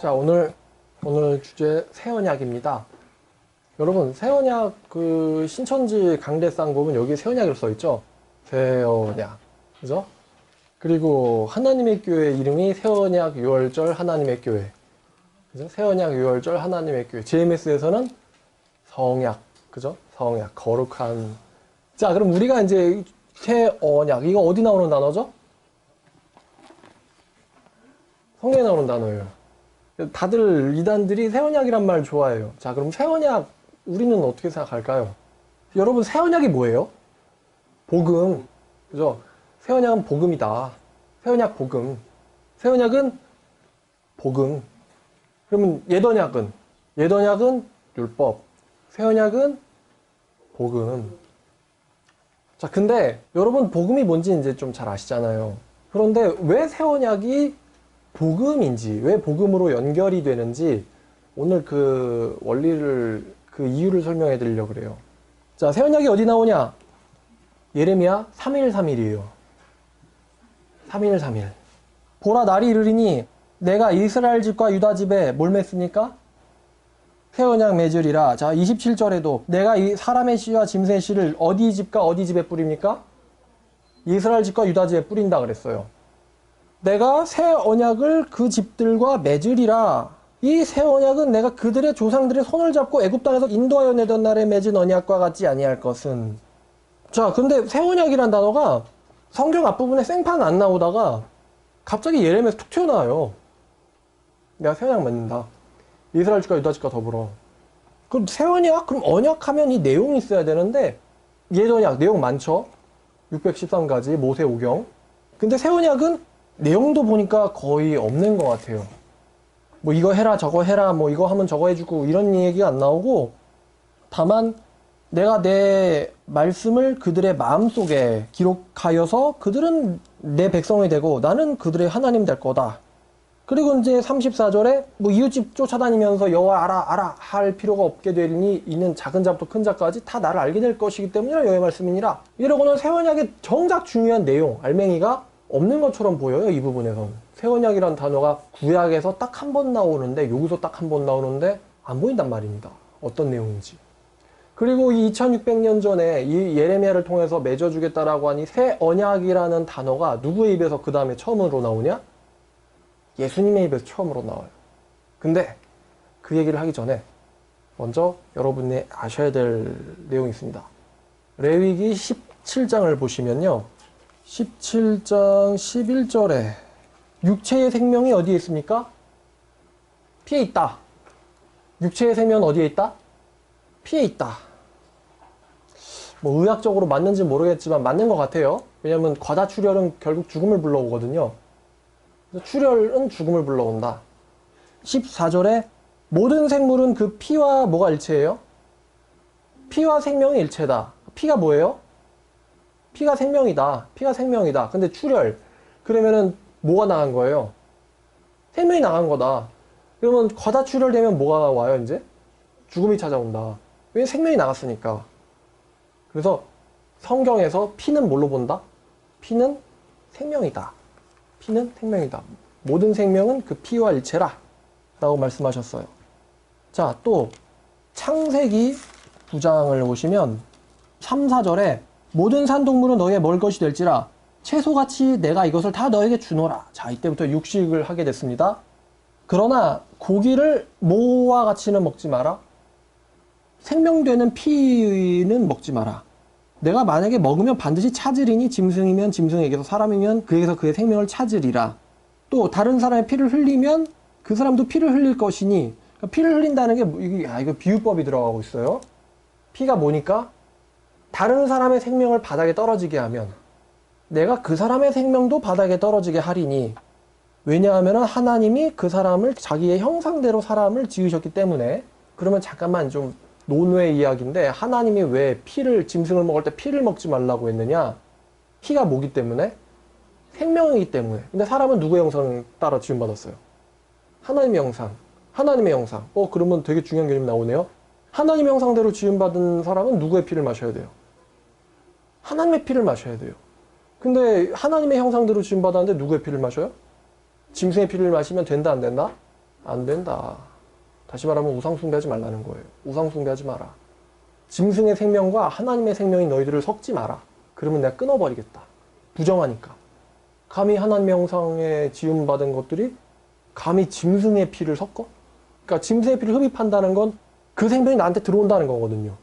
자 오늘 오늘 주제 새언약입니다. 여러분 새언약 그 신천지 강대상 보면 여기 새언약이라고 써 있죠. 새언약 그죠? 그리고 하나님의 교회 이름이 새언약 유월절 하나님의 교회 그죠? 새언약 유월절 하나님의 교회 JMS에서는 성약 그죠? 성약 거룩한 자 그럼 우리가 이제 새언약 이거 어디 나오는 단어죠? 성경에 나오는 단어예요. 다들 이단들이 새언약이란 말 좋아해요. 자, 그럼 새언약 우리는 어떻게 생각할까요? 여러분 새언약이 뭐예요? 복음. 그죠? 새언약은 복음이다. 새언약 복음. 새언약은 복음. 그러면 예언약은 예언약은 율법. 새언약은 복음. 자, 근데 여러분 복음이 뭔지 이제 좀 잘 아시잖아요. 그런데 왜 새언약이 복음인지 왜 복음으로 연결이 되는지 오늘 그 원리를 그 이유를 설명해 드리려고 그래요. 자, 새 언약이 어디 나오냐? 예레미야 3일 3일이에요. 3일 3일. 보라 날이 이르리니 내가 이스라엘 집과 유다 집에 뭘 맺습니까? 새 언약 맺으리라. 자, 27절에도 내가 이 사람의 씨와 짐승의 씨를 어디 집과 어디 집에 뿌립니까? 이스라엘 집과 유다 집에 뿌린다 그랬어요. 내가 새 언약을 그 집들과 맺으리라. 이 새 언약은 내가 그들의 조상들의 손을 잡고 애굽 땅에서 인도하여 내던 날에 맺은 언약과 같지 아니할 것은. 자, 근데 새 언약이란 단어가 성경 앞부분에 생판 안 나오다가 갑자기 예레미야에서 툭 튀어나와요. 내가 새 언약 맺는다. 이스라엘 집과 유다 집과 더불어. 그럼 새 언약? 그럼 언약하면 이 내용이 있어야 되는데 옛 언약 내용 많죠? 613가지 모세 오경. 근데 새 언약은 내용도 보니까 거의 없는 것 같아요. 뭐 이거 해라 저거 해라 뭐 이거 하면 저거 해주고 이런 얘기가 안 나오고 다만 내가 내 말씀을 그들의 마음속에 기록하여서 그들은 내 백성이 되고 나는 그들의 하나님 될 거다. 그리고 이제 34절에 뭐 이웃집 쫓아다니면서 여호와 알아 알아 할 필요가 없게 되니 이는 작은 자부터 큰 자까지 다 나를 알게 될 것이기 때문이라 여호와의 말씀이니라. 이러고는 세원약의 정작 중요한 내용 알맹이가 없는 것처럼 보여요 이 부분에선 새언약이란 단어가 구약에서 딱 한 번 나오는데 여기서 딱 한 번 나오는데 안 보인단 말입니다. 어떤 내용인지. 그리고 이 2600년 전에 이 예레미야를 통해서 맺어주겠다라고 하니 새 언약이라는 단어가 누구의 입에서 그 다음에 처음으로 나오냐? 예수님의 입에서 처음으로 나와요. 근데 그 얘기를 하기 전에 먼저 여러분이 아셔야 될 내용이 있습니다. 레위기 17장을 보시면요 17장 11절에 육체의 생명이 어디에 있습니까? 피에 있다. 육체의 생명은 어디에 있다? 피에 있다. 뭐 의학적으로 맞는지 모르겠지만 맞는 것 같아요. 왜냐면 과다출혈은 결국 죽음을 불러오거든요. 출혈은 죽음을 불러온다. 14절에 모든 생물은 그 피와 뭐가 일체예요? 피와 생명이 일체다. 피가 뭐예요? 피가 생명이다. 피가 생명이다. 근데 출혈. 그러면은 뭐가 나간 거예요? 생명이 나간 거다. 그러면 과다 출혈되면 뭐가 와요, 이제? 죽음이 찾아온다. 왜 생명이 나갔으니까. 그래서 성경에서 피는 뭘로 본다? 피는 생명이다. 피는 생명이다. 모든 생명은 그 피와 일체라. 라고 말씀하셨어요. 자, 또 창세기 9장을 보시면 3, 4절에 모든 산동물은 너희의 먹을 것이 될지라 채소같이 내가 이것을 다 너에게 주노라. 자, 이때부터 육식을 하게 됐습니다. 그러나 고기를 모와 같이는 먹지 마라. 생명되는 피는 먹지 마라. 내가 만약에 먹으면 반드시 찾으리니 짐승이면 짐승에게서 사람이면 그에게서 그의 생명을 찾으리라. 또 다른 사람의 피를 흘리면 그 사람도 피를 흘릴 것이니 그러니까 피를 흘린다는 게 뭐, 이게 아, 이거 비유법이 들어가고 있어요. 피가 뭐니까 다른 사람의 생명을 바닥에 떨어지게 하면 내가 그 사람의 생명도 바닥에 떨어지게 하리니 왜냐하면 하나님이 그 사람을 자기의 형상대로 사람을 지으셨기 때문에 그러면 잠깐만 좀 논외 이야기인데 하나님이 왜 피를 짐승을 먹을 때 피를 먹지 말라고 했느냐? 피가 뭐기 때문에? 생명이기 때문에. 근데 사람은 누구의 형상 따라 지음받았어요? 하나님의 형상. 하나님의 형상. 어 그러면 되게 중요한 개념이 나오네요. 하나님의 형상대로 지음받은 사람은 누구의 피를 마셔야 돼요 하나님의 피를 마셔야 돼요. 근데 하나님의 형상대로 지음 받았는데 누구의 피를 마셔요? 짐승의 피를 마시면 된다 안 된다? 안 된다. 다시 말하면 우상숭배하지 말라는 거예요. 우상숭배하지 마라. 짐승의 생명과 하나님의 생명이 너희들을 섞지 마라. 그러면 내가 끊어버리겠다. 부정하니까. 감히 하나님의 형상에 지음받은 것들이 감히 짐승의 피를 섞어? 그러니까 짐승의 피를 흡입한다는 건 그 생명이 나한테 들어온다는 거거든요.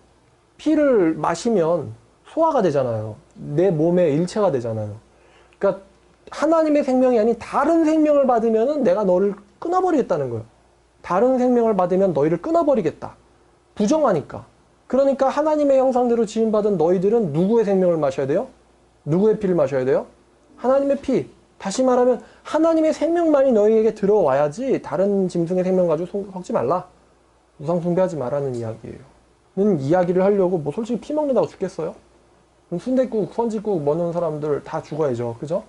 피를 마시면 소화가 되잖아요. 내 몸의 일체가 되잖아요. 그러니까 하나님의 생명이 아닌 다른 생명을 받으면 내가 너를 끊어버리겠다는 거예요. 다른 생명을 받으면 너희를 끊어버리겠다. 부정하니까. 그러니까 하나님의 형상대로 지음받은 너희들은 누구의 생명을 마셔야 돼요? 누구의 피를 마셔야 돼요? 하나님의 피. 다시 말하면 하나님의 생명만이 너희에게 들어와야지 다른 짐승의 생명 가지고 섞지 말라. 우상 숭배하지 말라는 이야기예요. 는 이야기를 하려고 뭐 솔직히 피 먹는다고 죽겠어요? 순대국, 선지국 먹는 사람들 다 죽어야죠. 그죠?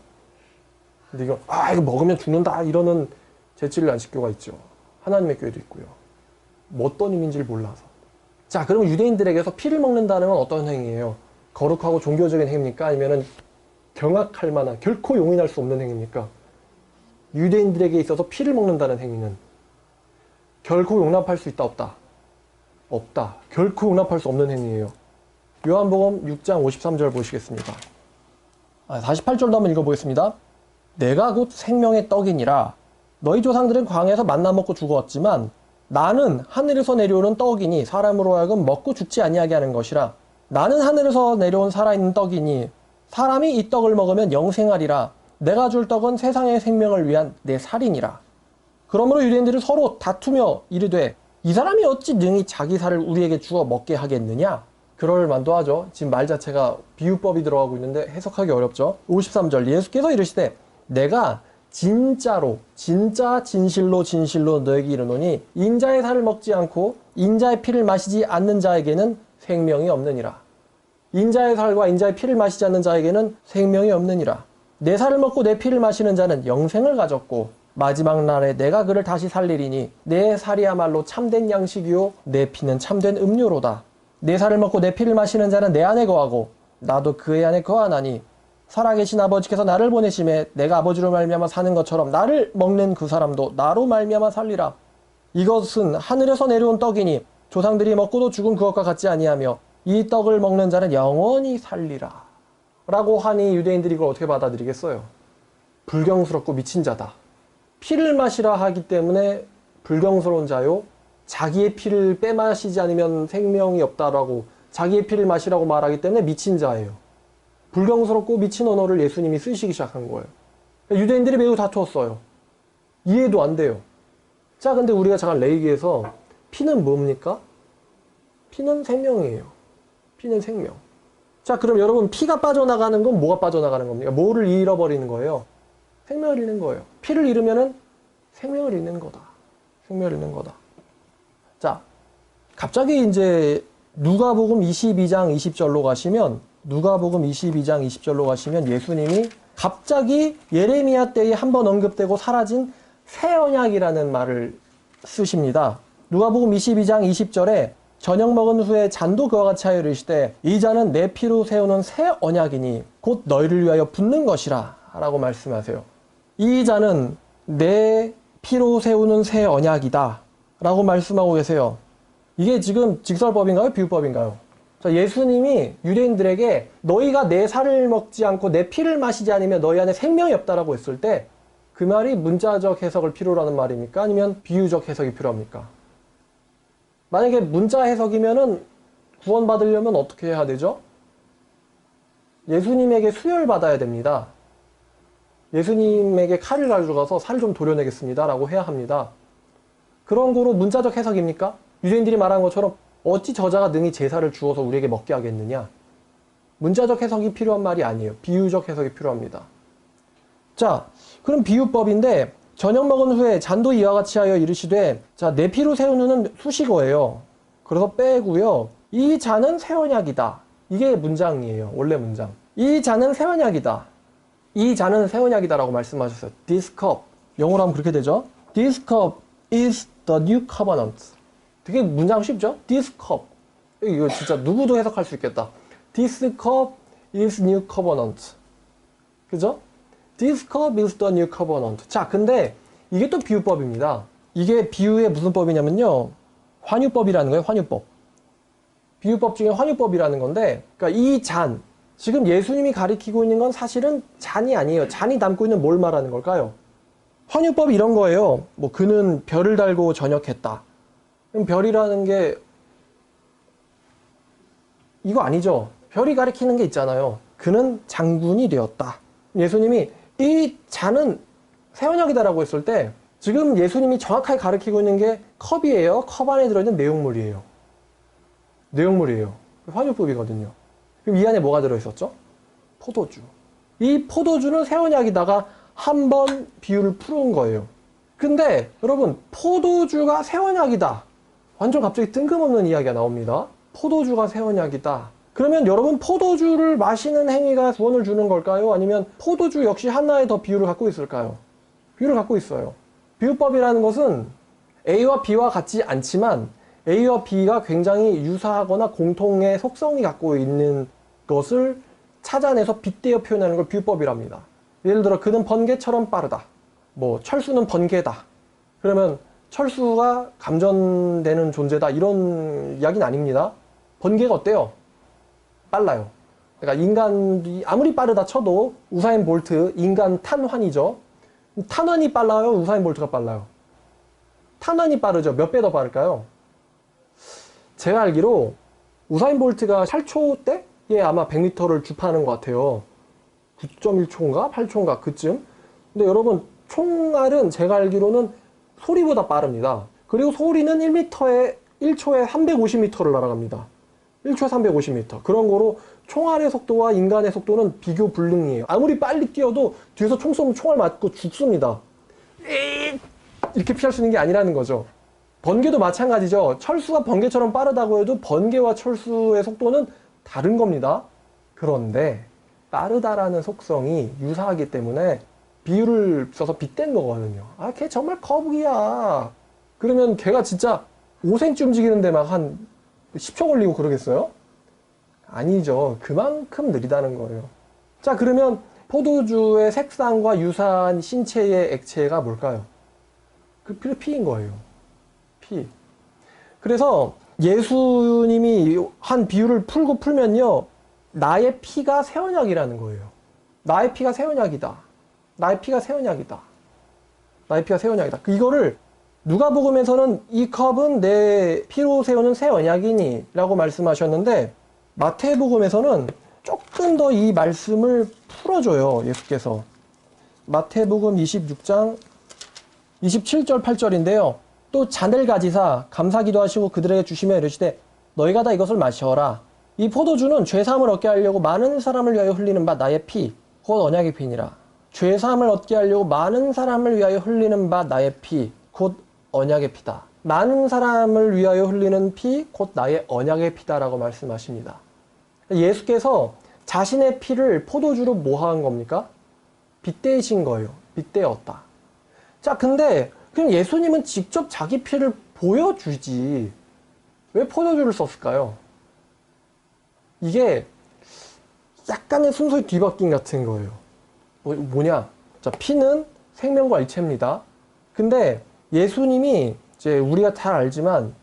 근데 이거 아 이거 먹으면 죽는다 이러는 재치를 안 시켜가 있죠. 하나님의 교회도 있고요. 뭐 어떤 의미인지를 몰라서. 자, 그러면 유대인들에게서 피를 먹는다는 건 어떤 행위예요? 거룩하고 종교적인 행위입니까? 아니면은 경악할 만한 결코 용인할 수 없는 행위입니까? 유대인들에게 있어서 피를 먹는다는 행위는 결코 용납할 수 있다 없다. 없다. 결코 용납할 수 없는 행위예요. 요한복음 6장 53절 보시겠습니다. 아, 48절도 한번 읽어보겠습니다. 내가 곧 생명의 떡이니라. 너희 조상들은 광야에서 만나 먹고 죽었지만 나는 하늘에서 내려오는 떡이니 사람으로 하여금 먹고 죽지 아니하게 하는 것이라. 나는 하늘에서 내려온 살아있는 떡이니 사람이 이 떡을 먹으면 영생하리라. 내가 줄 떡은 세상의 생명을 위한 내 살이니라. 그러므로 유대인들이 서로 다투며 이르되 이 사람이 어찌 능히 자기 살을 우리에게 주어 먹게 하겠느냐? 그럴 만도 하죠. 지금 말 자체가 비유법이 들어가고 있는데 해석하기 어렵죠. 53절 예수께서 이르시되 내가 진짜로 진짜 진실로 진실로 너에게 이르노니 인자의 살을 먹지 않고 인자의 피를 마시지 않는 자에게는 생명이 없느니라. 인자의 살과 인자의 피를 마시지 않는 자에게는 생명이 없느니라. 내 살을 먹고 내 피를 마시는 자는 영생을 가졌고 마지막 날에 내가 그를 다시 살리리니 내 살이야말로 참된 양식이요 내 피는 참된 음료로다. 내 살을 먹고 내 피를 마시는 자는 내 안에 거하고 나도 그의 안에 거하나니 살아계신 아버지께서 나를 보내심에 내가 아버지로 말미암아 사는 것처럼 나를 먹는 그 사람도 나로 말미암아 살리라. 이것은 하늘에서 내려온 떡이니 조상들이 먹고도 죽은 그것과 같지 아니하며 이 떡을 먹는 자는 영원히 살리라. 라고 하니 유대인들이 이걸 어떻게 받아들이겠어요? 불경스럽고 미친 자다. 피를 마시라 하기 때문에 불경스러운 자요. 자기의 피를 빼마시지 않으면 생명이 없다라고 자기의 피를 마시라고 말하기 때문에 미친 자예요. 불경스럽고 미친 언어를 예수님이 쓰시기 시작한 거예요. 유대인들이 매우 다투었어요. 이해도 안 돼요. 자, 근데 우리가 잠깐 레이기에서 피는 뭡니까? 피는 생명이에요. 피는 생명. 자, 그럼 여러분 피가 빠져나가는 건 뭐가 빠져나가는 겁니까? 뭐를 잃어버리는 거예요? 생명을 잃는 거예요. 피를 잃으면은 생명을 잃는 거다. 생명을 잃는 거다. 자, 갑자기 이제 누가복음 22장 20절로 가시면 누가복음 22장 20절로 가시면 예수님이 갑자기 예레미야 때에 한 번 언급되고 사라진 새 언약이라는 말을 쓰십니다. 누가복음 22장 20절에 저녁 먹은 후에 잔도 그와 같이 하여 이르시되 이 잔은 내 피로 세우는 새 언약이니 곧 너희를 위하여 붓는 것이라 라고 말씀하세요. 이 잔은 내 피로 세우는 새 언약이다 라고 말씀하고 계세요. 이게 지금 직설법인가요? 비유법인가요? 자, 예수님이 유대인들에게 너희가 내 살을 먹지 않고 내 피를 마시지 않으면 너희 안에 생명이 없다라고 했을 때 그 말이 문자적 해석을 필요로 하는 말입니까? 아니면 비유적 해석이 필요합니까? 만약에 문자 해석이면은 구원받으려면 어떻게 해야 되죠? 예수님에게 수혈 받아야 됩니다. 예수님에게 칼을 가져가서 살 좀 도려내겠습니다. 라고 해야 합니다. 그런 거로 문자적 해석입니까? 유대인들이 말한 것처럼 어찌 저자가 능히 제사를 주어서 우리에게 먹게 하겠느냐? 문자적 해석이 필요한 말이 아니에요. 비유적 해석이 필요합니다. 자, 그럼 비유법인데 저녁 먹은 후에 잔도 이와 같이 하여 이르시되 자, 내 피로 세우는 수식어예요. 그래서 빼고요. 이 잔은 새 언약이다. 이게 문장이에요. 원래 문장. 이 잔은 새 언약이다. 이 잔은 새 언약이다라고 말씀하셨어요. Cup. 영어로 하면 그렇게 되죠. Cup is the new covenant. 되게 문장 쉽죠? This cup. 이거 진짜 누구도 해석할 수 있겠다. This cup is new covenant. 그죠? This cup is the new covenant. 자, 근데 이게 또 비유법입니다. 이게 비유의 무슨 법이냐면요. 환유법이라는 거예요, 환유법. 비유법 중에 환유법이라는 건데, 그러니까 이 잔, 지금 예수님이 가리키고 있는 건 사실은 잔이 아니에요. 잔이 담고 있는 뭘 말하는 걸까요? 환유법이 이런 거예요. 뭐, 그는 별을 달고 전역했다. 그럼 별이라는 게, 이거 아니죠. 별이 가리키는 게 있잖아요. 그는 장군이 되었다. 예수님이 이 잔은 세원약이다라고 했을 때, 지금 예수님이 정확하게 가리키고 있는 게 컵이에요. 컵 안에 들어있는 내용물이에요. 내용물이에요. 환유법이거든요. 그럼 이 안에 뭐가 들어있었죠? 포도주. 이 포도주는 세원약이다가 한 번 비율을 풀은 거예요. 근데 여러분 포도주가 세원약이다. 완전 갑자기 뜬금없는 이야기가 나옵니다. 포도주가 세원약이다. 그러면 여러분 포도주를 마시는 행위가 구원을 주는 걸까요? 아니면 포도주 역시 하나의 더 비율을 갖고 있을까요? 비율을 갖고 있어요. 비유법이라는 것은 A와 B와 같지 않지만 A와 B가 굉장히 유사하거나 공통의 속성이 갖고 있는 것을 찾아내서 빗대어 표현하는 걸 비유법이랍니다. 예를 들어 그는 번개처럼 빠르다. 뭐 철수는 번개다. 그러면 철수가 감전되는 존재다. 이런 이야기는 아닙니다. 번개가 어때요? 빨라요. 그러니까 인간이 아무리 빠르다 쳐도 우사인 볼트 인간 탄환이죠. 탄환이 빨라요? 우사인 볼트가 빨라요? 탄환이 빠르죠. 몇 배 더 빠를까요? 제가 알기로 우사인 볼트가 8초 때에 아마 100m를 주파하는 것 같아요. 9.1초인가 8초인가 그쯤. 근데 여러분 총알은 제가 알기로는 소리보다 빠릅니다. 그리고 소리는 1m에 1초에 350m를 날아갑니다. 1초에 350m. 그런 거로 총알의 속도와 인간의 속도는 비교 불능이에요. 아무리 빨리 뛰어도 뒤에서 총 쏘면 총알 맞고 죽습니다. 이렇게 피할 수 있는 게 아니라는 거죠. 번개도 마찬가지죠. 철수가 번개처럼 빠르다고 해도 번개와 철수의 속도는 다른 겁니다. 그런데 빠르다라는 속성이 유사하기 때문에 비율을 써서 빗댄 거거든요. 아, 걔 정말 거북이야. 그러면 걔가 진짜 5cm 움직이는데 막 한 10초 걸리고 그러겠어요? 아니죠. 그만큼 느리다는 거예요. 자, 그러면 포도주의 색상과 유사한 신체의 액체가 뭘까요? 그 피인 거예요. 피. 그래서 예수님이 한 비유를 풀고 풀면요. 나의 피가 세원약이라는 거예요. 나의 피가 세원약이다. 나의 피가 세원약이다. 나의 피가 세원약이다. 이거를 누가복음에서는 이 컵은 내 피로 세우는 새 언약이니 라고 말씀하셨는데 마태복음에서는 조금 더 이 말씀을 풀어줘요 예수께서 마태복음 26장 27절 8절인데요 또 잔을 가지사 감사기도 하시고 그들에게 주시며 이르시되 너희가 다 이것을 마셔라 이 포도주는 죄사함을 얻게 하려고 많은 사람을 위하여 흘리는 바 나의 피 곧 언약의 피니라 죄사함을 얻게 하려고 많은 사람을 위하여 흘리는 바 나의 피 곧 언약의 피다. 많은 사람을 위하여 흘리는 피, 곧 나의 언약의 피다라고 말씀하십니다. 예수께서 자신의 피를 포도주로 모한 겁니까? 빗대신 거예요. 빗대었다. 자, 근데 그럼 예수님은 직접 자기 피를 보여주지. 왜 포도주를 썼을까요? 이게 약간의 순서의 뒤바뀐 같은 거예요. 뭐, 뭐냐? 자, 피는 생명과 일체입니다. 근데 예수님이 이제 우리가 잘 알지만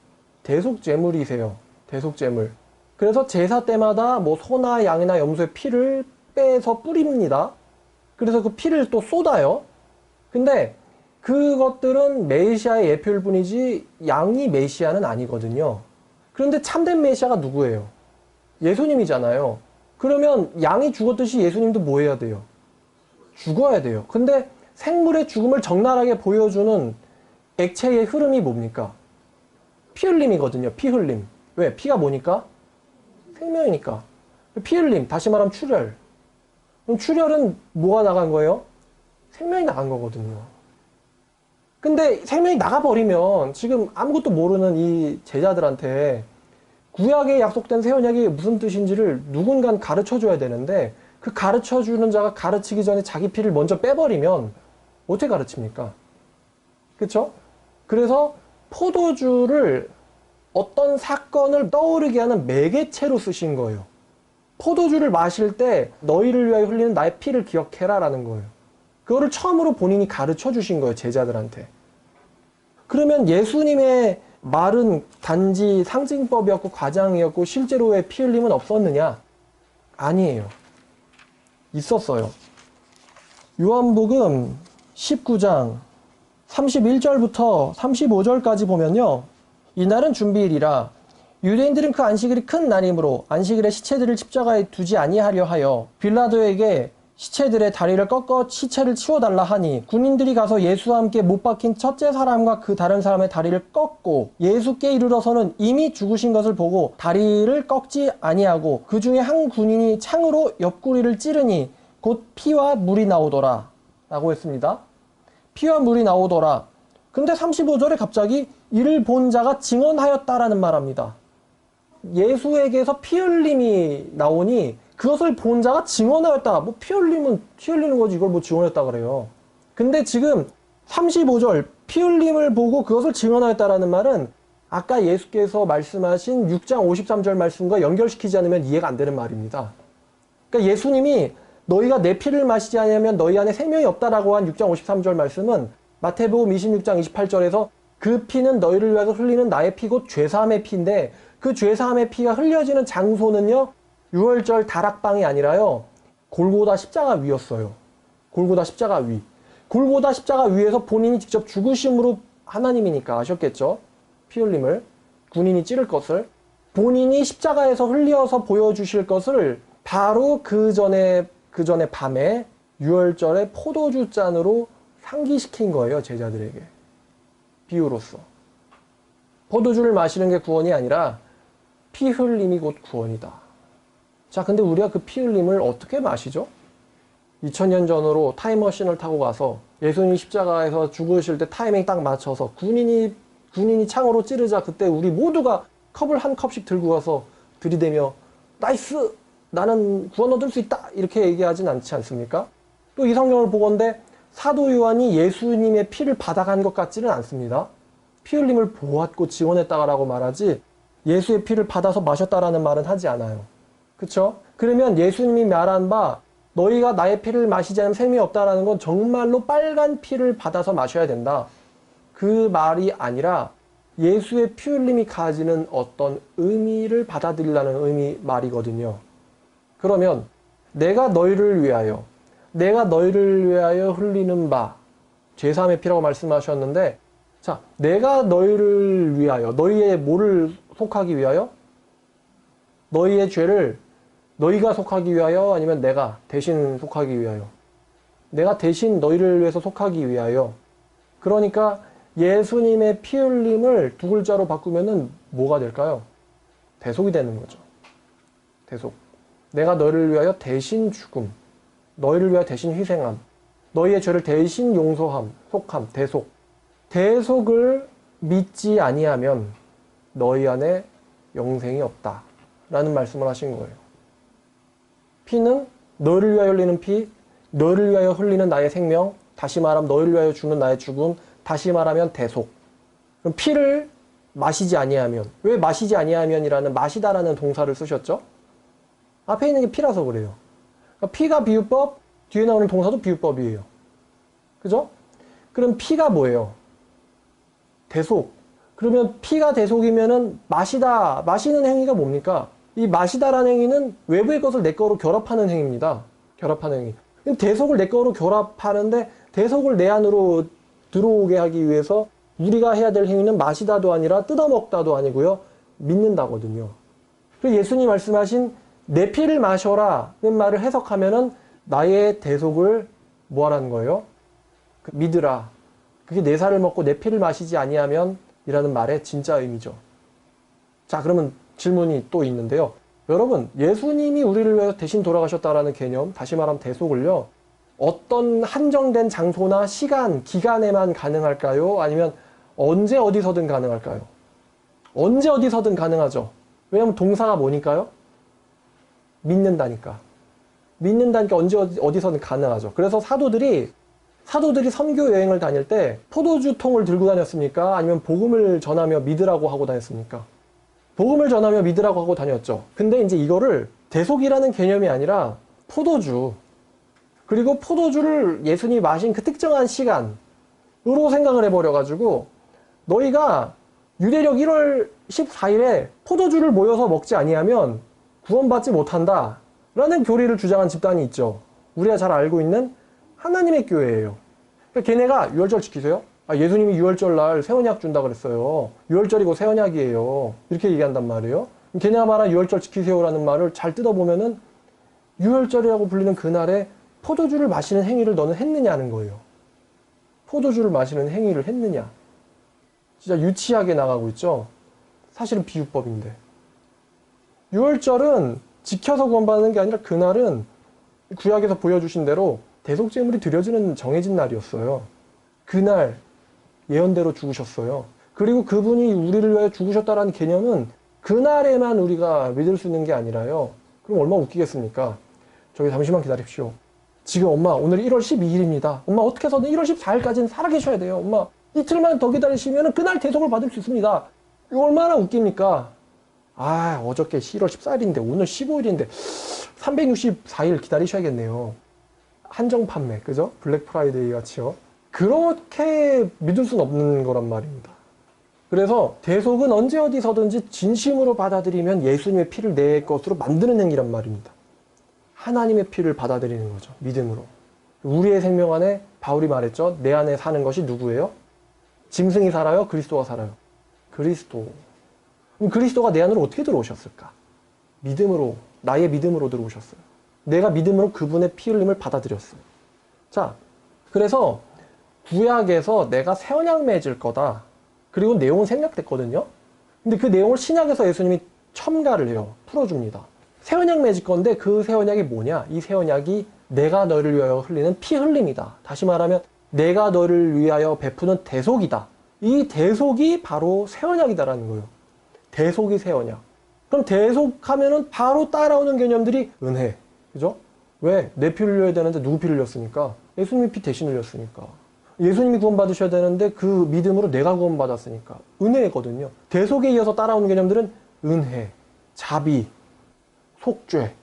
대속제물이세요. 대속제물. 그래서 제사 때마다 뭐 소나 양이나 염소의 피를 빼서 뿌립니다. 그래서 그 피를 또 쏟아요. 근데 그것들은 메시아의 예표일 뿐이지 양이 메시아는 아니거든요. 그런데 참된 메시아가 누구예요? 예수님이잖아요. 그러면 양이 죽었듯이 예수님도 뭐 해야 돼요? 죽어야 돼요. 근데 생물의 죽음을 적나라하게 보여주는 액체의 흐름이 뭡니까? 피 흘림이거든요. 피 흘림. 왜? 피가 뭐니까? 생명이니까. 피 흘림. 다시 말하면 출혈. 그럼 출혈은 뭐가 나간 거예요? 생명이 나간 거거든요. 근데 생명이 나가버리면 지금 아무것도 모르는 이 제자들한테 구약에 약속된 새 언약이 무슨 뜻인지를 누군가 가르쳐 줘야 되는데 그 가르쳐 주는 자가 가르치기 전에 자기 피를 먼저 빼버리면 어떻게 가르칩니까? 그쵸? 그래서 포도주를 어떤 사건을 떠오르게 하는 매개체로 쓰신 거예요. 포도주를 마실 때 너희를 위하여 흘리는 나의 피를 기억해라 라는 거예요. 그거를 처음으로 본인이 가르쳐 주신 거예요, 제자들한테. 그러면 예수님의 말은 단지 상징법이었고 과장이었고 실제로의 피 흘림은 없었느냐? 아니에요. 있었어요. 요한복음 19장 31절부터 35절까지 보면요. 이날은 준비일이라 유대인들은 그 안식일이 큰 날이므로 안식일에 시체들을 십자가에 두지 아니하려 하여 빌라도에게 시체들의 다리를 꺾어 시체를 치워달라 하니 군인들이 가서 예수와 함께 못 박힌 첫째 사람과 그 다른 사람의 다리를 꺾고 예수께 이르러서는 이미 죽으신 것을 보고 다리를 꺾지 아니하고 그 중에 한 군인이 창으로 옆구리를 찌르니 곧 피와 물이 나오더라 라고 했습니다. 피와 물이 나오더라. 근데 35절에 갑자기 이를 본 자가 증언하였다라는 말합니다. 예수에게서 피 흘림이 나오니 그것을 본 자가 증언하였다. 뭐 피 흘림은 피 흘리는 거지 이걸 뭐 증언했다 그래요. 근데 지금 35절 피 흘림을 보고 그것을 증언하였다라는 말은 아까 예수께서 말씀하신 6장 53절 말씀과 연결시키지 않으면 이해가 안 되는 말입니다. 그러니까 예수님이 너희가 내 피를 마시지 않으면 너희 안에 생명이 없다라고 한 6장 53절 말씀은 마태복음 26장 28절에서 그 피는 너희를 위해서 흘리는 나의 피곧 죄사함의 피인데 그 죄사함의 피가 흘려지는 장소는요 6월절 다락방이 아니라요 골고다 십자가 위였어요. 골고다 십자가 위. 골고다 십자가 위에서 본인이 직접 죽으심으로 하나님이니까 아셨겠죠? 피 흘림을 군인이 찌를 것을 본인이 십자가에서 흘려서 보여주실 것을 바로 그 전에 그 전에 밤에 유월절에 포도주 잔으로 상기시킨 거예요 제자들에게 비유로서 포도주를 마시는 게 구원이 아니라 피 흘림이 곧 구원이다. 자, 근데 우리가 그 피 흘림을 어떻게 마시죠? 2000년 전으로 타임머신을 타고 가서 예수님 십자가에서 죽으실 때 타이밍 딱 맞춰서 군인이 군인이 창으로 찌르자 그때 우리 모두가 컵을 한 컵씩 들고 가서 들이대며 나이스 나는 구원 얻을 수 있다 이렇게 얘기하진 않지 않습니까? 또 이 성경을 보건대 사도 요한이 예수님의 피를 받아간 것 같지는 않습니다. 피 흘림을 보았고 지원했다라고 말하지 예수의 피를 받아서 마셨다라는 말은 하지 않아요. 그쵸? 그러면 예수님이 말한 바 너희가 나의 피를 마시지 않으면 생명이 없다라는 건 정말로 빨간 피를 받아서 마셔야 된다. 그 말이 아니라 예수의 피 흘림이 가지는 어떤 의미를 받아들이라는 의미 말이거든요. 그러면 내가 너희를 위하여 내가 너희를 위하여 흘리는 바 제3의 피라고 말씀하셨는데 자, 내가 너희를 위하여 너희의 뭐를 속하기 위하여 너희의 죄를 너희가 속하기 위하여 아니면 내가 대신 속하기 위하여 내가 대신 너희를 위해서 속하기 위하여 그러니까 예수님의 피 흘림을 두 글자로 바꾸면은 뭐가 될까요? 대속이 되는 거죠. 대속. 내가 너희를 위하여 대신 죽음. 너희를 위하여 대신 희생함. 너희의 죄를 대신 용서함, 속함, 대속. 대속을 믿지 아니하면 너희 안에 영생이 없다. 라는 말씀을 하신 거예요. 피는 너를 위하여 흘리는 피, 너를 위하여 흘리는 나의 생명, 다시 말하면 너를 위하여 죽는 나의 죽음, 다시 말하면 대속. 그럼 피를 마시지 아니하면 왜 마시지 아니하면이라는 마시다라는 동사를 쓰셨죠? 앞에 있는 게 피라서 그래요. 그러니까 피가 비유법, 뒤에 나오는 동사도 비유법이에요. 그죠? 그럼 피가 뭐예요? 대속. 그러면 피가 대속이면은 마시다, 마시는 행위가 뭡니까? 이 마시다라는 행위는 외부의 것을 내 거로 결합하는 행위입니다. 결합하는 행위. 대속을 내 거로 결합하는데 대속을 내 안으로 들어오게 하기 위해서 우리가 해야 될 행위는 마시다도 아니라 뜯어먹다도 아니고요. 믿는다거든요. 그리고 예수님 말씀하신 내 피를 마셔라는 말을 해석하면은 나의 대속을 뭐하라는 거예요? 그 믿으라. 그게 내 살을 먹고 내 피를 마시지 아니하면 이라는 말의 진짜 의미죠. 자, 그러면 질문이 또 있는데요. 여러분, 예수님이 우리를 위해서 대신 돌아가셨다라는 개념, 다시 말하면 대속을요, 어떤 한정된 장소나 시간, 기간에만 가능할까요? 아니면 언제 어디서든 가능할까요? 언제 어디서든 가능하죠. 왜냐하면 동사가 뭐니까요? 믿는다니까. 믿는다니까 언제 어디- 어디서든 가능하죠. 그래서 사도들이 사도들이 선교 여행을 다닐 때 포도주 통을 들고 다녔습니까? 아니면 복음을 전하며 믿으라고 하고 다녔습니까? 복음을 전하며 믿으라고 하고 다녔죠. 근데 이제 이거를 대속이라는 개념이 아니라 포도주 그리고 포도주를 예수님이 마신 그 특정한 시간으로 생각을 해버려가지고 너희가 유대력 1월 14일에 포도주를 모여서 먹지 아니하면 구원받지 못한다. 라는 교리를 주장한 집단이 있죠. 우리가 잘 알고 있는 하나님의 교회예요. 그러니까 걔네가 유월절 지키세요? 아, 예수님이 유월절 날 새언약 준다 그랬어요. 유월절이고 새언약이에요. 이렇게 얘기한단 말이에요. 걔네가 말한 유월절 지키세요라는 말을 잘 뜯어보면은 유월절이라고 불리는 그날에 포도주를 마시는 행위를 너는 했느냐는 거예요. 포도주를 마시는 행위를 했느냐. 진짜 유치하게 나가고 있죠. 사실은 비유법인데. 유월절은 지켜서 구원받는 게 아니라 그날은 구약에서 보여주신 대로 대속제물이 드려지는 정해진 날이었어요. 그날 예언대로 죽으셨어요. 그리고 그분이 우리를 위하여 죽으셨다라는 개념은 그날에만 우리가 믿을 수 있는 게 아니라요. 그럼 얼마나 웃기겠습니까? 저기 잠시만 기다립시오. 지금 엄마 오늘 1월 12일입니다. 엄마 어떻게 해서든 1월 14일까지는 살아계셔야 돼요. 엄마 이틀만 더 기다리시면 그날 대속을 받을 수 있습니다. 이거 얼마나 웃깁니까? 아 어저께 1월 14일인데 오늘 15일인데 364일 기다리셔야겠네요. 한정 판매 그죠? 블랙 프라이데이 같이요. 그렇게 믿을 수는 없는 거란 말입니다. 그래서 대속은 언제 어디서든지 진심으로 받아들이면 예수님의 피를 내 것으로 만드는 행위란 말입니다. 하나님의 피를 받아들이는 거죠. 믿음으로. 우리의 생명 안에 바울이 말했죠. 내 안에 사는 것이 누구예요? 짐승이 살아요? 그리스도가 살아요? 그리스도. 그럼 그리스도가 내 안으로 어떻게 들어오셨을까? 믿음으로, 나의 믿음으로 들어오셨어요. 내가 믿음으로 그분의 피 흘림을 받아들였어요. 자, 그래서 구약에서 내가 새 언약 맺을 거다. 그리고 내용은 생략됐거든요. 근데 그 내용을 신약에서 예수님이 첨가를 해요. 풀어줍니다. 새 언약 맺을 건데 그 새 언약이 뭐냐? 이 새 언약이 내가 너를 위하여 흘리는 피 흘림이다. 다시 말하면 내가 너를 위하여 베푸는 대속이다. 이 대속이 바로 새 언약이다라는 거예요. 대속이 새 언약. 그럼 대속하면은 바로 따라오는 개념들이 은혜. 그죠? 왜? 내 피를 흘려야 되는데 누구 피를 흘렸습니까? 예수님이 피 대신 흘렸으니까. 예수님이 구원받으셔야 되는데 그 믿음으로 내가 구원받았으니까. 은혜거든요. 대속에 이어서 따라오는 개념들은 은혜, 자비, 속죄,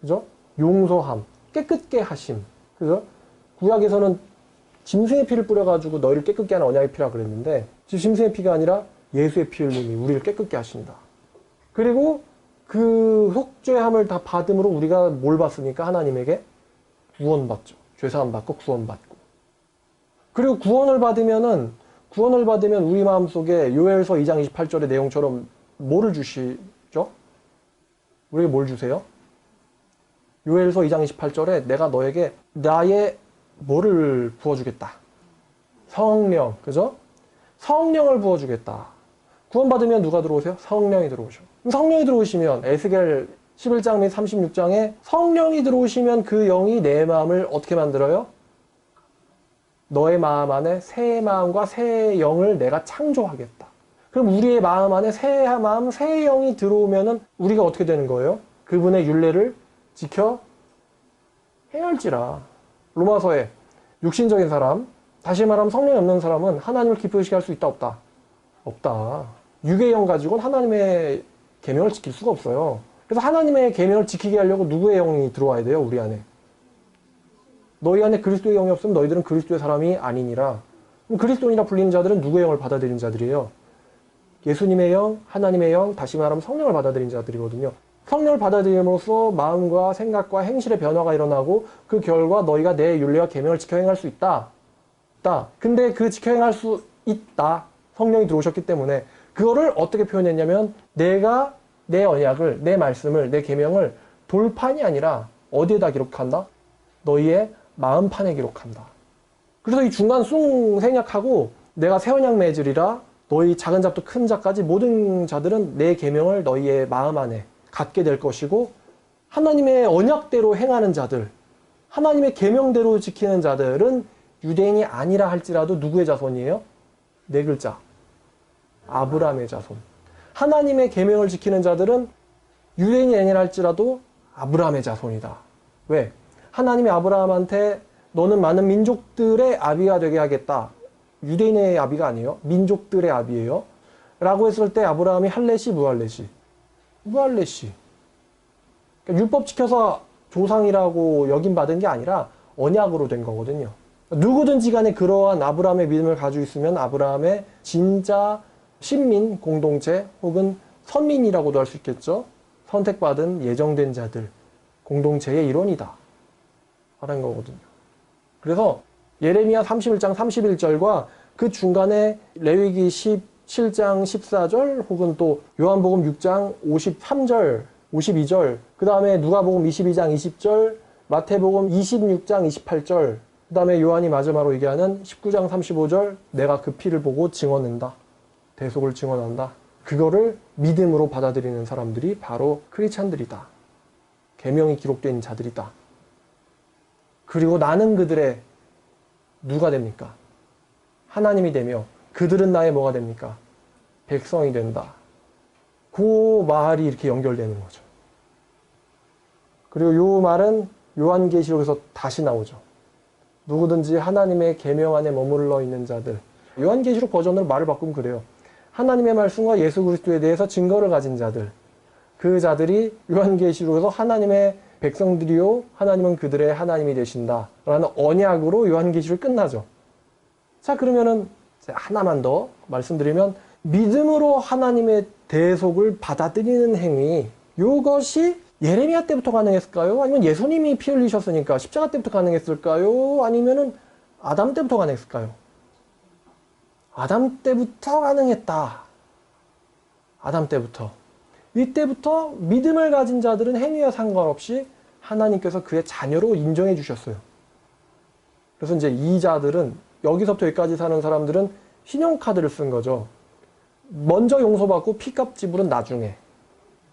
그죠? 용서함, 깨끗게 하심, 그죠? 구약에서는 짐승의 피를 뿌려가지고 너희를 깨끗게 하는 언약의 피라 그랬는데, 짐승의 피가 아니라 예수의 피 흘림이 우리를 깨끗게 하신다. 그리고 그 속죄함을 다 받음으로 우리가 뭘 받습니까? 하나님에게 구원받죠. 죄사함 받고 구원받고. 그리고 구원을 받으면은 구원을 받으면 우리 마음속에 요엘서 2장 28절의 내용처럼 뭐를 주시죠? 우리에게 뭘 주세요? 요엘서 2장 28절에 내가 너에게 나의 뭐를 부어주겠다. 성령, 그죠? 성령을 부어주겠다. 구원받으면 누가 들어오세요? 성령이 들어오셔. 성령이 들어오시면 에스겔 11장 및 36장에 성령이 들어오시면 그 영이 내 마음을 어떻게 만들어요? 너의 마음 안에 새 마음과 새 영을 내가 창조하겠다. 그럼 우리의 마음 안에 새 마음, 새 영이 들어오면은 우리가 어떻게 되는 거예요? 그분의 윤례를 지켜 행할지라. 로마서에 육신적인 사람, 다시 말하면 성령이 없는 사람은 하나님을 기쁘시게 할 수 있다 없다? 없다. 육의 영 가지고는 하나님의 계명을 지킬 수가 없어요. 그래서 하나님의 계명을 지키게 하려고 누구의 영이 들어와야 돼요? 우리 안에. 너희 안에 그리스도의 영이 없으면 너희들은 그리스도의 사람이 아니니라. 그리스도인이라 불리는 자들은 누구의 영을 받아들인 자들이에요? 예수님의 영, 하나님의 영, 다시 말하면 성령을 받아들인 자들이거든요. 성령을 받아들임으로써 마음과 생각과 행실의 변화가 일어나고 그 결과 너희가 내 윤례와 계명을 지켜 행할 수 있다. 있다. 근데 그 지켜 행할 수 있다. 성령이 들어오셨기 때문에 그거를 어떻게 표현했냐면 내가 내 언약을, 내 말씀을, 내 계명을 돌판이 아니라 어디에다 기록한다? 너희의 마음판에 기록한다. 그래서 이 중간 숭 생략하고 내가 새 언약 맺으리라 너희 작은 잡도 큰 잡까지 모든 자들은 내 계명을 너희의 마음 안에 갖게 될 것이고 하나님의 언약대로 행하는 자들, 하나님의 계명대로 지키는 자들은 유대인이 아니라 할지라도 누구의 자손이에요? 네 글자. 아브라함의 자손. 하나님의 계명을 지키는 자들은 유대인이 아니라 할지라도 아브라함의 자손이다. 왜? 하나님이 아브라함한테 너는 많은 민족들의 아비가 되게 하겠다. 유대인의 아비가 아니에요. 민족들의 아비예요. 라고 했을 때 아브라함이 할렛이 무할렛이? 무할렛이. 그러니까 율법 지켜서 조상이라고 여김받은 게 아니라 언약으로 된 거거든요. 누구든지 간에 그러한 아브라함의 믿음을 가지고 있으면 아브라함의 진짜 신민 공동체 혹은 선민이라고도 할 수 있겠죠. 선택받은 예정된 자들 공동체의 일원이다. 하는 거거든요. 그래서 예레미야 31장 31절과 그 중간에 레위기 17장 14절 혹은 또 요한복음 6장 53절, 52절, 그 다음에 누가복음 22장 20절, 마태복음 26장 28절, 그 다음에 요한이 마지막으로 얘기하는 19장 35절, 내가 그 피를 보고 증언한다. 대속을 증언한다. 그거를 믿음으로 받아들이는 사람들이 바로 크리스찬들이다. 계명이 기록된 자들이다. 그리고 나는 그들의 누가 됩니까? 하나님이 되며 그들은 나의 뭐가 됩니까? 백성이 된다. 그 말이 이렇게 연결되는 거죠. 그리고 요 말은 요한계시록에서 다시 나오죠. 누구든지 하나님의 계명 안에 머물러 있는 자들. 요한계시록 버전으로 말을 바꾸면 그래요. 하나님의 말씀과 예수 그리스도에 대해서 증거를 가진 자들. 그 자들이 요한계시록에서 하나님의 백성들이요 하나님은 그들의 하나님이 되신다. 라는 언약으로 요한계시록 끝나죠. 자 그러면은 하나만 더 말씀드리면 믿음으로 하나님의 대속을 받아들이는 행위 이것이 예레미야 때부터 가능했을까요? 아니면 예수님이 피 흘리셨으니까 십자가 때부터 가능했을까요? 아니면은 아담 때부터 가능했을까요? 아담 때부터 가능했다. 아담 때부터. 이때부터 믿음을 가진 자들은 행위와 상관없이 하나님께서 그의 자녀로 인정해 주셨어요. 그래서 이제 이 자들은 여기서부터 여기까지 사는 사람들은 신용카드를 쓴 거죠. 먼저 용서받고 피값 지불은 나중에.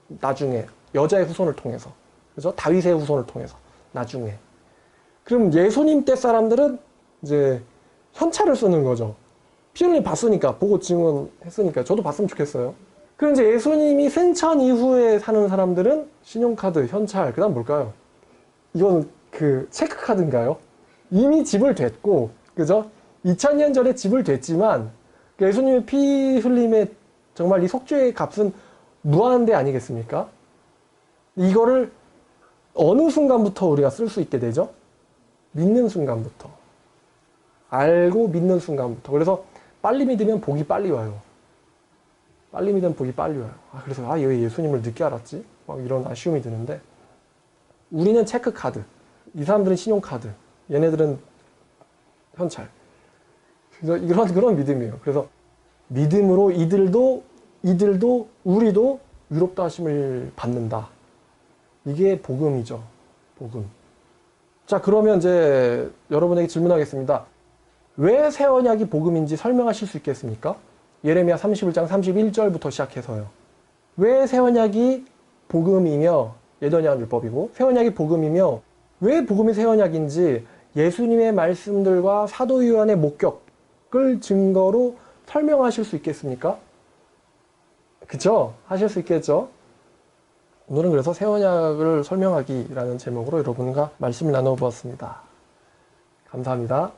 나중에. 여자의 후손을 통해서. 그죠? 다윗의 후손을 통해서. 나중에. 그럼 예수님 때 사람들은 이제 현찰을 쓰는 거죠. 피흘림 봤으니까, 보고 증언했으니까, 저도 봤으면 좋겠어요. 그럼 이제 예수님이 생천 이후에 사는 사람들은 신용카드, 현찰, 그 다음 뭘까요? 이건 그 체크카드인가요? 이미 지불됐고, 그죠? 2000년 전에 지불됐지만, 그 예수님의 피 흘림의 정말 이 속죄의 값은 무한대 아니겠습니까? 이거를 어느 순간부터 우리가 쓸 수 있게 되죠? 믿는 순간부터. 알고 믿는 순간부터. 그래서 빨리 믿으면 복이 빨리 와요. 빨리 믿으면 복이 빨리 와요. 아, 그래서, 아, 왜 예수님을 늦게 알았지? 막 이런 아쉬움이 드는데, 우리는 체크카드. 이 사람들은 신용카드. 얘네들은 현찰. 그래서 이런, 그런 믿음이에요. 그래서 믿음으로 이들도, 이들도, 우리도 위롭다 하심을 받는다. 이게 복음이죠. 복음. 자, 그러면 이제 여러분에게 질문하겠습니다. 왜새 언약이 복음인지 설명하실 수 있겠습니까? 예레미야 31장 31절부터 시작해서요. 왜 새 언약이 복음이며 예언약 율법이고 새 언약이 복음이며 왜 복음이 새 언약인지 예수님의 말씀들과 사도 요한의 목격을 증거로 설명하실 수 있겠습니까? 그쵸? 하실 수 있겠죠? 오늘은 그래서 새 언약을 설명하기라는 제목으로 여러분과 말씀을 나눠 보았습니다. 감사합니다.